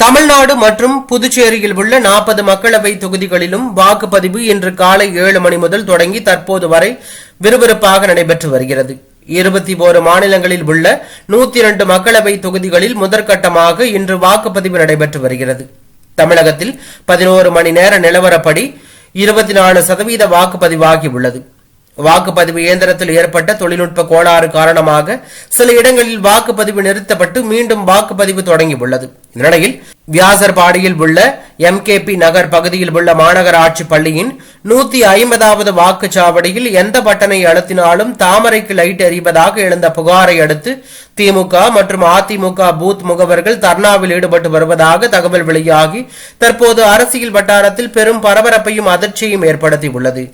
தமிழ்நாடு மற்றும் புதுச்சேரியில் உள்ள நாற்பது மக்களவை தொகுதிகளிலும் வாக்குப்பதிவு இன்று காலை ஏழு மணி முதல் தொடங்கி தற்போது வரை விறுவிறுப்பாக நடைபெற்று வருகிறது. இருபத்தி ஓரு மாநிலங்களில் உள்ள நூத்தி இரண்டு மக்களவை தொகுதிகளில் முதற்கட்டமாக இன்று வாக்குப்பதிவு நடைபெற்று வருகிறது. தமிழகத்தில் பதினோரு மணி நேர நிலவரப்படி இருபத்தி நாலு சதவீத வாக்குப்பதிவாகி உள்ளது. வாக்குப்பதிவு இயந்திரத்தில் ஏற்பட்ட தொழில்நுட்ப கோளாறு காரணமாக சில இடங்களில் வாக்குப்பதிவு நிறுத்தப்பட்டு மீண்டும் வாக்குப்பதிவு தொடங்கியுள்ளது இந்த நிலையில் வியாசர்பாடியில் உள்ள எம்கேபி நகர் பகுதியில் உள்ள மாநகராட்சி பள்ளியின் நூத்தி ஐம்பதாவது வாக்குச்சாவடியில் எந்த பட்டனை அழுத்தினாலும் தாமரைக்கு லைட் எறிவதாக எழுந்த புகாரை அடுத்து திமுக மற்றும் அதிமுக பூத் முகவர்கள் தர்ணாவில் ஈடுபட்டு வருவதாக தகவல் வெளியாகி தற்போது அரசியல் வட்டாரத்தில் பெரும் பரபரப்பையும் அதிர்ச்சியையும் ஏற்படுத்தியுள்ளது.